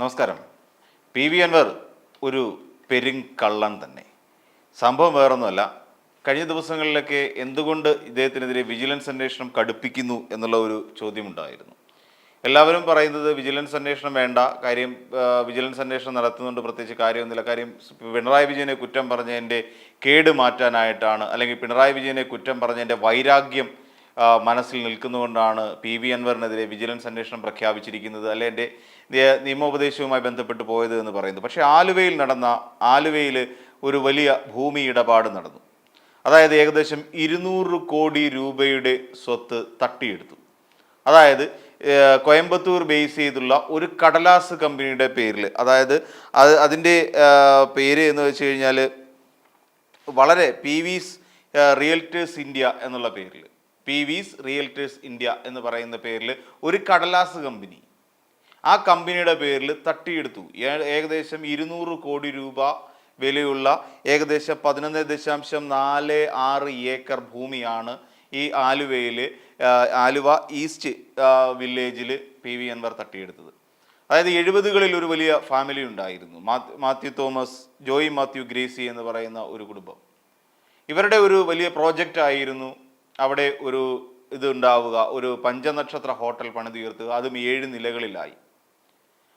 നമസ്കാരം. P V Anwar ഒരു പെരുങ്കള്ളൻ തന്നെ. സംഭവം വേറൊന്നുമല്ല. കഴിഞ്ഞ ദിവസങ്ങളിലൊക്കെ എന്തുകൊണ്ട് ഇദ്ദേഹത്തിനെതിരെ വിജിലൻസ് അന്വേഷണം കടുപ്പിക്കുന്നു എന്നുള്ള ഒരു ചോദ്യമുണ്ടായിരുന്നു. എല്ലാവരും പറയുന്നത് വിജിലൻസ് അന്വേഷണം വേണ്ട കാര്യം വിജിലൻസ് അന്വേഷണം നടത്തുന്നുണ്ട് പ്രത്യേകിച്ച് കാര്യമൊന്നുമില്ല. കാര്യം പിണറായി വിജയനെ കുറ്റം പറഞ്ഞതിന്റെ കേട് മാറ്റാനായിട്ടാണ് അല്ലെങ്കിൽ പിണറായി വിജയനെ കുറ്റം പറഞ്ഞതിന്റെ വൈരാഗ്യം മനസ്സിൽ നിൽക്കുന്നുകൊണ്ടാണ് പി വി അൻവറിനെതിരെ വിജിലൻസ് അന്വേഷണം പ്രഖ്യാപിച്ചിരിക്കുന്നത് അല്ലെ എന്റെ നിയ- നിയമോപദേശവുമായി ബന്ധപ്പെട്ട് പോയത് എന്ന് പറയുന്നത്. പക്ഷേ ആലുവയിൽ നടന്ന ആലുവയിൽ ഒരു വലിയ ഭൂമി ഇടപാട് നടന്നു. അതായത് ഏകദേശം ഇരുന്നൂറ് കോടി രൂപയുടെ സ്വത്ത് തട്ടിയെടുത്തു. അതായത് കോയമ്പത്തൂർ ബേസ് ചെയ്തുള്ള ഒരു കടലാസ് കമ്പനിയുടെ പേരിൽ അതായത് അത് അതിന്റെ പേര് എന്ന് വെച്ച് കഴിഞ്ഞാൽ വളരെ പി വിസ് റിയൽറ്റേഴ്സ് ഇന്ത്യ എന്നുള്ള പേരിൽ. പി വിസ് റിയൽറ്റേഴ്സ് ഇന്ത്യ എന്ന് പറയുന്ന പേരിൽ ഒരു കടലാസ് കമ്പനി. ആ കമ്പനിയുടെ പേരിൽ തട്ടിയെടുത്തു. ഏകദേശം ഇരുന്നൂറ് കോടി രൂപ വിലയുള്ള ഏകദേശം പതിനൊന്ന് ദശാംശം നാല് ആറ് ഏക്കർ ഭൂമിയാണ് ഈ ആലുവയിൽ ആലുവ ഈസ്റ്റ് വില്ലേജിൽ പി വി അൻവർ തട്ടിയെടുത്തത്. അതായത് എഴുപതുകളിൽ ഒരു വലിയ ഫാമിലി ഉണ്ടായിരുന്നു. മാത്യു തോമസ് ജോയി മാത്യു ഗ്രേസി എന്ന് പറയുന്ന ഒരു കുടുംബം. ഇവരുടെ ഒരു വലിയ പ്രോജക്റ്റ് ആയിരുന്നു അവിടെ ഒരു ഇതുണ്ടാവുക ഒരു പഞ്ചനക്ഷത്ര ഹോട്ടൽ പണിതുയർത്തുക അതും ഏഴ് നിലകളിലായി.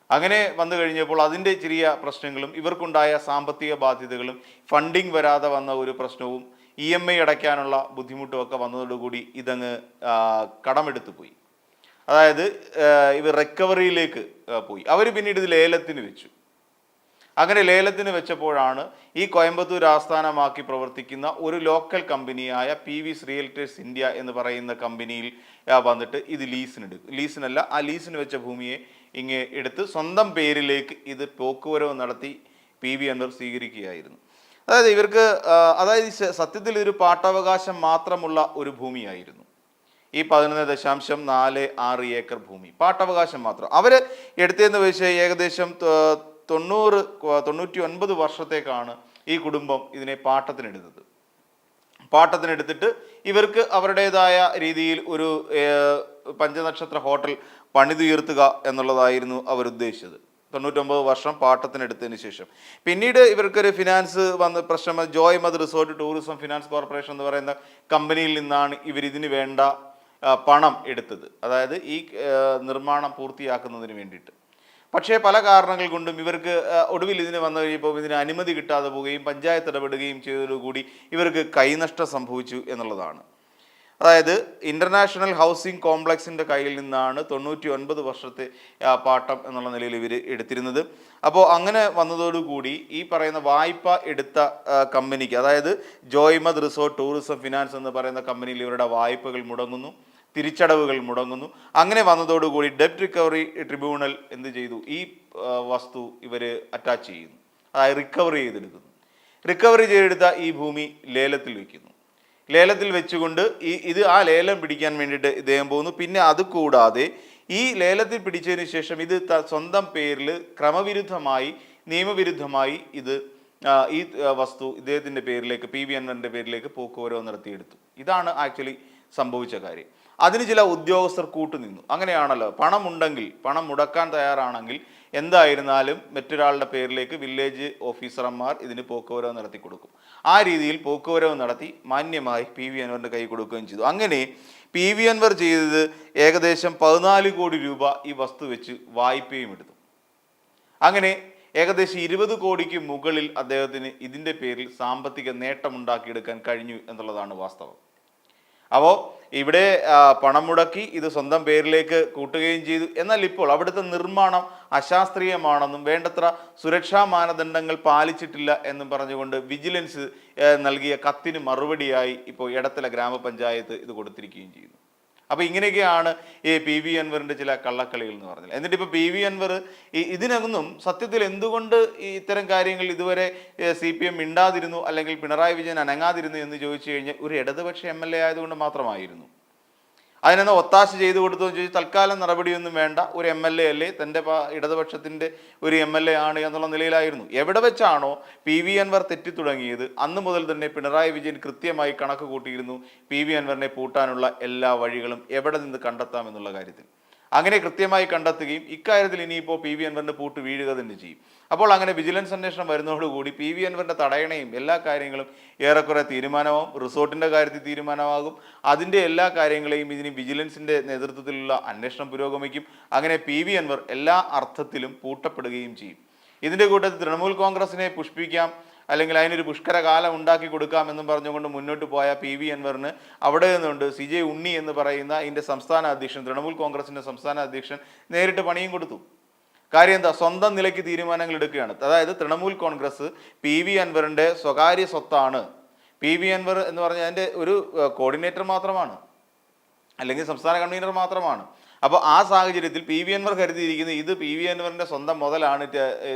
അങ്ങനെ വന്നു കഴിഞ്ഞപ്പോൾ അതിന്റെ ചെറിയ പ്രശ്നങ്ങളും ഇവർക്കുണ്ടായ സാമ്പത്തിക ബാധ്യതകളും ഫണ്ടിങ് വരാതെ വന്ന ഒരു പ്രശ്നവും ഇ എം ഐ അടയ്ക്കാനുള്ള ബുദ്ധിമുട്ടുമൊക്കെ വന്നതോടുകൂടി ഇതങ്ങ് കടമെടുത്തു പോയി. അതായത് ഇവർ റിക്കവറിയിലേക്ക് പോയി. അവർ പിന്നീട് ഇത് ലേലത്തിന് വെച്ചു. അങ്ങനെ ലേലത്തിന് വെച്ചപ്പോഴാണ് ഈ കോയമ്പത്തൂർ ആസ്ഥാനമാക്കി പ്രവർത്തിക്കുന്ന ഒരു ലോക്കൽ കമ്പനിയായ പി വി റിയൽറ്റേഴ്സ് ഇന്ത്യ എന്ന് പറയുന്ന കമ്പനിയിൽ വന്നിട്ട് ഇത് ലീസിനെടുക്കും ലീസിനല്ല ആ ലീസിന് വെച്ച ഭൂമിയെ ഇങ്ങ് എടുത്ത് സ്വന്തം പേരിലേക്ക് ഇത് പോക്കുവരവ് നടത്തി പി വി അൻവർ സ്വീകരിക്കുകയായിരുന്നു. അതായത് ഇവർക്ക് അതായത് സത്യത്തിൽ ഒരു പാട്ടവകാശം മാത്രമുള്ള ഒരു ഭൂമിയായിരുന്നു. ഈ പതിനൊന്ന് ദശാംശം നാല് ആറ് ഏക്കർ ഭൂമി. പാട്ടവകാശം മാത്രം. അവർ എടുത്തതെന്ന് വെച്ച് ഏകദേശം തൊണ്ണൂറ് തൊണ്ണൂറ്റി ഒൻപത് വർഷത്തേക്കാണ് ഈ കുടുംബം ഇതിനെ പാട്ടത്തിനെടുത്തത് പാട്ടത്തിനെടുത്തിട്ട് ഇവർക്ക് അവരുടേതായ രീതിയിൽ ഒരു പഞ്ചനക്ഷത്ര ഹോട്ടൽ പണിതുയർത്തുക എന്നുള്ളതായിരുന്നു അവർ ഉദ്ദേശിച്ചത് തൊണ്ണൂറ്റൊമ്പത് വർഷം പാട്ടത്തിനെടുത്തതിന് ശേഷം. പിന്നീട് ഇവർക്കൊരു ഫിനാൻസ് വന്ന പ്രശ്നം ജോയ് മത് റിസോർട്ട് ടൂറിസം ഫിനാൻസ് കോർപ്പറേഷൻ എന്ന് പറയുന്ന കമ്പനിയിൽ നിന്നാണ് ഇവരിതിന് വേണ്ട പണം എടുത്തത്. അതായത് ഈ നിർമ്മാണം പൂർത്തിയാക്കുന്നതിന് വേണ്ടിയിട്ട്. പക്ഷേ പല കാരണങ്ങൾ കൊണ്ടും ഇവർക്ക് ഒടുവിൽ ഇതിന് വന്നു കഴിയുമ്പോൾ ഇതിന് അനുമതി കിട്ടാതെ പോവുകയും പഞ്ചായത്ത് ഇടപെടുകയും ചെയ്തതോടുകൂടി ഇവർക്ക് കൈനഷ്ടം സംഭവിച്ചു എന്നുള്ളതാണ്. അതായത് ഇന്റർനാഷണൽ ഹൗസിംഗ് കോംപ്ലക്സിന്റെ കയ്യിൽ നിന്നാണ് തൊണ്ണൂറ്റി ഒൻപത് വർഷത്തെ പാട്ടം എന്നുള്ള നിലയിൽ ഇവർ എടുത്തിരുന്നത്. അപ്പോൾ അങ്ങനെ വന്നതോടുകൂടി ഈ പറയുന്ന വായ്പ എടുത്ത കമ്പനിക്ക് അതായത് ജോയ്മദ് റിസോർട്ട് ടൂറിസം ഫിനാൻസ് എന്ന് പറയുന്ന കമ്പനിയിൽ ഇവരുടെ വായ്പകൾ മുടങ്ങുന്നു. തിരിച്ചടവുകൾ മുടങ്ങുന്നു. അങ്ങനെ വന്നതോടുകൂടി ഡെപ്റ്റ് റിക്കവറി ട്രിബ്യൂണൽ എന്ത് ചെയ്തു? ഈ വസ്തു ഇവർ അറ്റാച്ച് ചെയ്യുന്നു. അതായത് റിക്കവറി ചെയ്തെടുക്കുന്നു. റിക്കവറി ചെയ്തെടുത്ത ഈ ഭൂമി ലേലത്തിൽ വയ്ക്കുന്നു ലേലത്തിൽ വെച്ചുകൊണ്ട് ഈ ഇത് ആ ലേലം പിടിക്കാൻ വേണ്ടിയിട്ട് ഇദ്ദേഹം പോകുന്നു. പിന്നെ അത് കൂടാതെ ഈ ലേലത്തിൽ പിടിച്ചതിന് ശേഷം ഇത് സ്വന്തം പേരിൽ ക്രമവിരുദ്ധമായി നിയമവിരുദ്ധമായി ഇത് ഈ വസ്തു ഇദ്ദേഹത്തിന്റെ പേരിലേക്ക് പി വി അൻവറിന്റെ പേരിലേക്ക് പോക്കുവരവ് നടത്തിയെടുത്തു. ഇതാണ് ആക്ച്വലി സംഭവിച്ച കാര്യം. അതിന് ചില ഉദ്യോഗസ്ഥർ കൂട്ടുനിന്നു. അങ്ങനെയാണല്ലോ. പണം ഉണ്ടെങ്കിൽ പണം മുടക്കാൻ തയ്യാറാണെങ്കിൽ എന്തായിരുന്നാലും മറ്റൊരാളുടെ പേരിലേക്ക് വില്ലേജ് ഓഫീസർമാർ ഇതിന് പോക്കുവരവ് നടത്തി കൊടുക്കും. ആ രീതിയിൽ പോക്കുവരവ് നടത്തി മാന്യമായി പി വി അൻവറിന്റെ കൈ കൊടുക്കുകയും ചെയ്തു. അങ്ങനെ പി വി അൻവർ ചെയ്തത് ഏകദേശം പതിനാല് കോടി രൂപ ഈ വസ്തു വെച്ച് വായ്പയും എടുത്തു. അങ്ങനെ ഏകദേശം ഇരുപത് കോടിക്ക് മുകളിൽ അദ്ദേഹത്തിന് ഇതിന്റെ പേരിൽ സാമ്പത്തിക നേട്ടമുണ്ടാക്കിയെടുക്കാൻ കഴിഞ്ഞു എന്നുള്ളതാണ് വാസ്തവം. അപ്പോൾ ഇവിടെ പണം മുടക്കി ഇത് സ്വന്തം പേരിലേക്ക് കൂട്ടുകയും ചെയ്തു. എന്നാൽ ഇപ്പോൾ അവിടുത്തെ നിർമ്മാണം അശാസ്ത്രീയമാണെന്നും വേണ്ടത്ര സുരക്ഷാ മാനദണ്ഡങ്ങൾ പാലിച്ചിട്ടില്ല എന്നും പറഞ്ഞുകൊണ്ട് വിജിലൻസ് നൽകിയ കത്തിന് മറുപടിയായി ഇപ്പോൾ എടത്തല ഗ്രാമപഞ്ചായത്ത് ഇത് കൊടുത്തിരിക്കുകയും ചെയ്യുന്നു. അപ്പോൾ ഇങ്ങനെയൊക്കെയാണ് ഈ പി വി അൻവറിന്റെ ചില കള്ളക്കളികൾ എന്ന് പറഞ്ഞത്. എന്നിട്ട് ഇപ്പോൾ പി വി അൻവർ ഈ ഇതിനൊന്നും സത്യത്തിൽ എന്തുകൊണ്ട് ഈ ഇത്തരം കാര്യങ്ങൾ ഇതുവരെ സി പി എം മിണ്ടാതിരുന്നു അല്ലെങ്കിൽ പിണറായി വിജയൻ അനങ്ങാതിരുന്നു എന്ന് ചോദിച്ചു കഴിഞ്ഞാൽ ഒരു ഇടതുപക്ഷ എം എൽ എ ആയതുകൊണ്ട് മാത്രമായിരുന്നു. അതിനൊന്ന് ഒത്താശ ചെയ്തു കൊടുത്തു എന്ന് ചോദിച്ചാൽ തൽക്കാലം നടപടിയൊന്നും വേണ്ട. ഒരു എം എൽ എ അല്ലേ? തന്റെ ഇടതുപക്ഷത്തിന്റെ ഒരു എം എൽ എ ആണ് എന്നുള്ള നിലയിലായിരുന്നു. എവിടെ വെച്ചാണോ പി വി അൻവർ തെറ്റി തുടങ്ങിയത് അന്ന് മുതൽ തന്നെ പിണറായി വിജയൻ കൃത്യമായി കണക്ക് കൂട്ടിയിരുന്നു പി വി അൻവറിനെ പൂട്ടാനുള്ള എല്ലാ വഴികളും എവിടെ നിന്ന് കണ്ടെത്താം എന്നുള്ള കാര്യത്തിൽ. അങ്ങനെ കൃത്യമായി കണ്ടെത്തുകയും ഇക്കാര്യത്തിൽ ഇനിയിപ്പോൾ പി വി അൻവറിന് പൂട്ട് വീഴുക തന്നെ ചെയ്യും. അപ്പോൾ അങ്ങനെ വിജിലൻസ് അന്വേഷണം വരുന്നതോടുകൂടി പി വി അൻവറിന്റെ തടയണയും എല്ലാ കാര്യങ്ങളും ഏറെക്കുറെ തീരുമാനമാവും. റിസോർട്ടിന്റെ കാര്യത്തിൽ തീരുമാനമാകും. അതിന്റെ എല്ലാ കാര്യങ്ങളെയും ഇതിന് വിജിലൻസിന്റെ നേതൃത്വത്തിലുള്ള അന്വേഷണം പുരോഗമിക്കും. അങ്ങനെ പി വി അൻവർ എല്ലാ അർത്ഥത്തിലും പൂട്ടപ്പെടുകയും ചെയ്യും. ഇതിന്റെ കൂട്ടത്തിൽ തൃണമൂൽ കോൺഗ്രസിനെ പുഷ്പിക്കാം. അല്ലെങ്കിൽ അതിനൊരു പുഷ്കര കാലം ഉണ്ടാക്കി കൊടുക്കാം എന്നും പറഞ്ഞുകൊണ്ട് മുന്നോട്ട് പോയ പി വി അൻവറിന് അവിടെ നിന്നുകൊണ്ട് സി ജെ ഉണ്ണി എന്ന് പറയുന്ന ഇതിന്റെ സംസ്ഥാന അധ്യക്ഷൻ തൃണമൂൽ കോൺഗ്രസിന്റെ സംസ്ഥാന അധ്യക്ഷൻ നേരിട്ട് പണിയും കൊടുത്തു. കാര്യം എന്താ? സ്വന്തം നിലയ്ക്ക് തീരുമാനങ്ങൾ എടുക്കുകയാണ്. അതായത് തൃണമൂൽ കോൺഗ്രസ് പി വി അൻവറിന്റെ സ്വകാര്യ സ്വത്താണ്. പി വി അൻവർ എന്ന് പറഞ്ഞാൽ അതിന്റെ ഒരു കോർഡിനേറ്റർ മാത്രമാണ്. അല്ലെങ്കിൽ സംസ്ഥാന കൺവീനർ മാത്രമാണ്. അപ്പോൾ ആ സാഹചര്യത്തിൽ പി വി അൻവർ കരുതിയിരിക്കുന്നത് ഇത് പി വി അൻവറിന്റെ സ്വന്തം മുതലാണ്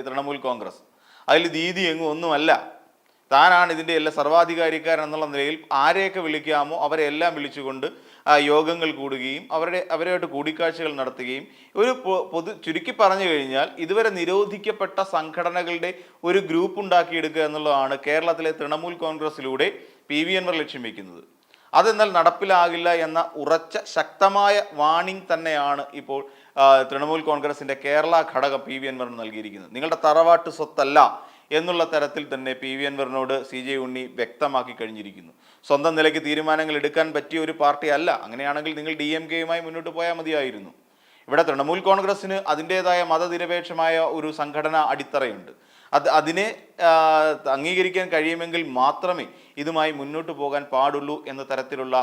തൃണമൂൽ കോൺഗ്രസ്. അതിൽ ദീദി എങ്ങും ഒന്നുമല്ല. താനാണ് ഇതിന്റെ എല്ലാ സർവാധികാരിക്കാരൻ എന്നുള്ള നിലയിൽ ആരെയൊക്കെ വിളിക്കാമോ അവരെ എല്ലാം വിളിച്ചുകൊണ്ട് യോഗങ്ങൾ കൂടുകയും അവരുടെ അവരുമായിട്ട് കൂടിക്കാഴ്ചകൾ നടത്തുകയും ഒരു പൊതു ചുരുക്കി പറഞ്ഞു കഴിഞ്ഞാൽ ഇതുവരെ നിരോധിക്കപ്പെട്ട സംഘടനകളുടെ ഒരു ഗ്രൂപ്പ് ഉണ്ടാക്കിയെടുക്കുക എന്നുള്ളതാണ് കേരളത്തിലെ തൃണമൂൽ കോൺഗ്രസിലൂടെ പി വി അൻവർ ലക്ഷ്യം വെക്കുന്നത് അതെന്നാൽ നടപ്പിലാകില്ല എന്ന ഉറച്ച ശക്തമായ വാണിംഗ് തന്നെയാണ് ഇപ്പോൾ തൃണമൂൽ കോൺഗ്രസിന്റെ കേരള ഘടകം പി വി അൻവറിന് നൽകിയിരിക്കുന്നത്. നിങ്ങളുടെ തറവാട്ട് സ്വത്തല്ല എന്നുള്ള തരത്തിൽ തന്നെ പി വി അൻവറിനോട് സി ജെ ഉണ്ണി വ്യക്തമാക്കി കഴിഞ്ഞിരിക്കുന്നു. സ്വന്തം നിലയ്ക്ക് തീരുമാനങ്ങൾ എടുക്കാൻ പറ്റിയ ഒരു പാർട്ടി അല്ല. അങ്ങനെയാണെങ്കിൽ നിങ്ങൾ ഡി എം കെയുമായി മുന്നോട്ട് പോയാൽ മതിയായിരുന്നു. ഇവിടെ തൃണമൂൽ കോൺഗ്രസ്സിന് അതിന്റേതായ മതനിരപേക്ഷമായ ഒരു സംഘടന അടിത്തറയുണ്ട്. അത് അതിനെ അംഗീകരിക്കാൻ കഴിയുമെങ്കിൽ മാത്രമേ ഇതുമായി മുന്നോട്ട് പോകാൻ പാടുള്ളൂ എന്ന തരത്തിലുള്ള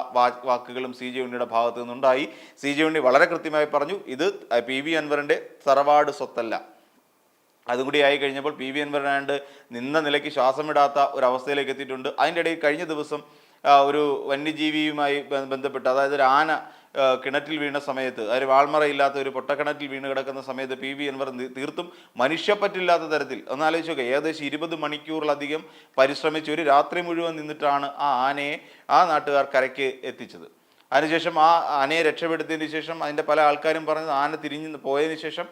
വാക്കുകളും സി ജെ ഉണ്ണിയുടെ ഭാഗത്തു നിന്നുണ്ടായി. സി ജെ ഉണ്ണി വളരെ കൃത്യമായി പറഞ്ഞു ഇത് പി വി അൻവറിന്റെ തറവാട് സ്വത്തല്ല. അതും കൂടി ആയി കഴിഞ്ഞപ്പോൾ പി വി അൻവറിനാണ്ട് നിന്ന നിലയ്ക്ക് ശ്വാസമിടാത്ത ഒരു അവസ്ഥയിലേക്ക് എത്തിയിട്ടുണ്ട്. അതിന്റെ ഇടയിൽ കഴിഞ്ഞ ദിവസം ഒരു വന്യജീവിയുമായി ബന്ധപ്പെട്ട് അതായത് ഒരു ആന കിണറ്റിൽ വീണ സമയത്ത് അതായത് വാൾമറയില്ലാത്ത ഒരു പൊട്ടക്കിണറ്റിൽ വീണ് കിടക്കുന്ന സമയത്ത് പി വി അൻവർ തീർത്തും മനുഷ്യപ്പറ്റില്ലാത്ത തരത്തിൽ ഒന്ന് ആലോചിച്ച് നോക്കുക ഏകദേശം ഇരുപത് മണിക്കൂറിലധികം പരിശ്രമിച്ച് ഒരു രാത്രി മുഴുവൻ നിന്നിട്ടാണ് ആ ആനയെ ആ നാട്ടുകാർ കരയ്ക്ക് എത്തിച്ചത്. അതിനുശേഷം ആ ആനയെ രക്ഷപ്പെടുത്തിയതിന് ശേഷം അതിന്റെ പല ആൾക്കാരും പറഞ്ഞത് ആന തിരിഞ്ഞ് പോയതിനു ശേഷം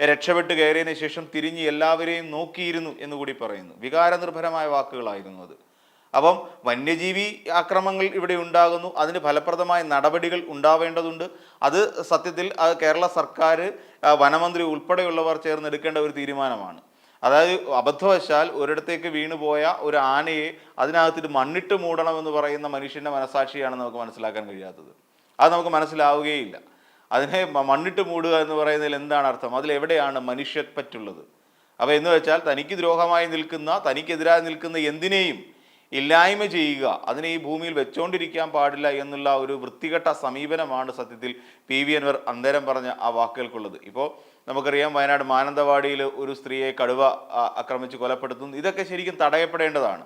രക്ഷപ്പെട്ട് കയറിയതിനു ശേഷം തിരിഞ്ഞ് എല്ലാവരെയും നോക്കിയിരുന്നു എന്നുകൂടി പറയുന്നു. വികാരനിർഭരമായ വാക്കുകളായിരുന്നു അത്. അപ്പം വന്യജീവി ആക്രമങ്ങൾ ഇവിടെ ഉണ്ടാകുന്നു. അതിന് ഫലപ്രദമായ നടപടികൾ ഉണ്ടാവേണ്ടതുണ്ട്. അത് സത്യത്തിൽ കേരള സർക്കാർ വനമന്ത്രി ഉൾപ്പെടെയുള്ളവർ ചേർന്ന് എടുക്കേണ്ട ഒരു തീരുമാനമാണ്. അതായത് അബദ്ധവശാൽ ഒരിടത്തേക്ക് വീണുപോയ ഒരു ആനയെ അതിനകത്തിട്ട് മണ്ണിട്ട് മൂടണമെന്ന് പറയുന്ന മനുഷ്യന്റെ മനസാക്ഷിയാണ് നമുക്ക് മനസ്സിലാക്കാൻ കഴിയാത്തത്. അത് നമുക്ക് മനസ്സിലാവുകയില്ല. അതിനെ മണ്ണിട്ട് മൂടുക എന്ന് പറയുന്നതിൽ എന്താണ് അർത്ഥം? അതിലെവിടെയാണ് മനുഷ്യപ്പറ്റുള്ളത്? അപ്പോൾ എന്ന് വെച്ചാൽ തനിക്ക് ദ്രോഹമായി നിൽക്കുന്ന തനിക്കെതിരായി നിൽക്കുന്ന എന്തിനേയും ഇല്ലായ്മ ചെയ്യുക അതിനെ ഈ ഭൂമിയിൽ വെച്ചോണ്ടിരിക്കാൻ പാടില്ല എന്നുള്ള ഒരു വൃത്തികെട്ട സമീപനമാണ് സത്യത്തിൽ പി. വി. അൻവർ അന്തരം പറഞ്ഞ ആ വാക്കുകൾക്കുള്ളത്. ഇപ്പോൾ നമുക്കറിയാം വയനാട് മാനന്തവാടിയിൽ ഒരു സ്ത്രീയെ കടുവ ആക്രമിച്ച് കൊലപ്പെടുത്തുന്നു. ഇതൊക്കെ ശരിക്കും തടയപ്പെടേണ്ടതാണ്.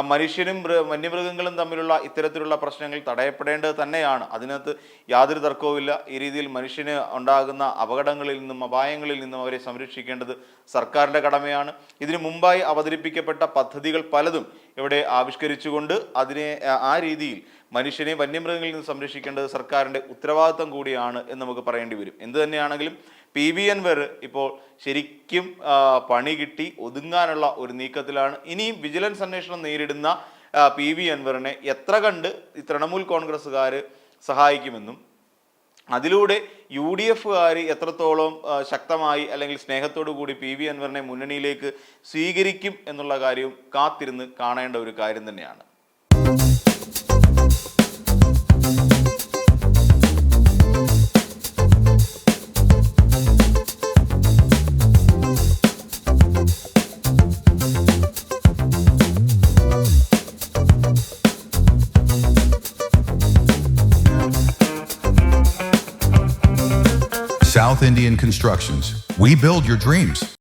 മനുഷ്യനും വന്യമൃഗങ്ങളും തമ്മിലുള്ള ഇത്തരത്തിലുള്ള പ്രശ്നങ്ങൾ തടയപ്പെടേണ്ടത് തന്നെയാണ്. അതിനകത്ത് യാതൊരു തർക്കവുമില്ല. ഈ രീതിയിൽ മനുഷ്യന് ഉണ്ടാകുന്ന അപകടങ്ങളിൽ നിന്നും അപായങ്ങളിൽ നിന്നും അവരെ സംരക്ഷിക്കേണ്ടത് സർക്കാരിന്റെ കടമയാണ്. ഇതിനു മുമ്പായി അവതരിപ്പിക്കപ്പെട്ട പദ്ധതികൾ പലതും ഇവിടെ ആവിഷ്കരിച്ചുകൊണ്ട് അതിനെ ആ- രീതിയിൽ മനുഷ്യനെ വന്യമൃഗങ്ങളിൽ നിന്ന് സംരക്ഷിക്കേണ്ടത് സർക്കാരിന്റെ ഉത്തരവാദിത്തം കൂടിയാണ് എന്ന് നമുക്ക് പറയേണ്ടി വരും. എന്ത് തന്നെയാണെങ്കിലും പി ബി എൻവർ ഇപ്പോൾ ശരിക്കും പണി കിട്ടി ഒതുങ്ങാനുള്ള ഒരു നീക്കത്തിലാണ്. ഇനിയും വിജിലൻസ് അന്വേഷണം നേരിടുന്ന പി വി അൻവറിനെ എത്ര കണ്ട് തൃണമൂൽ കോൺഗ്രസ്സുകാർ സഹായിക്കുമെന്നും അതിലൂടെ യു ഡി എഫുകാർ എത്രത്തോളം ശക്തമായി അല്ലെങ്കിൽ സ്നേഹത്തോടു കൂടി പി വി അൻവറിനെ മുന്നണിയിലേക്ക് സ്വീകരിക്കും എന്നുള്ള കാര്യവും കാത്തിരുന്ന് കാണേണ്ട ഒരു കാര്യം തന്നെയാണ്. South Indian Constructions. We build your dreams.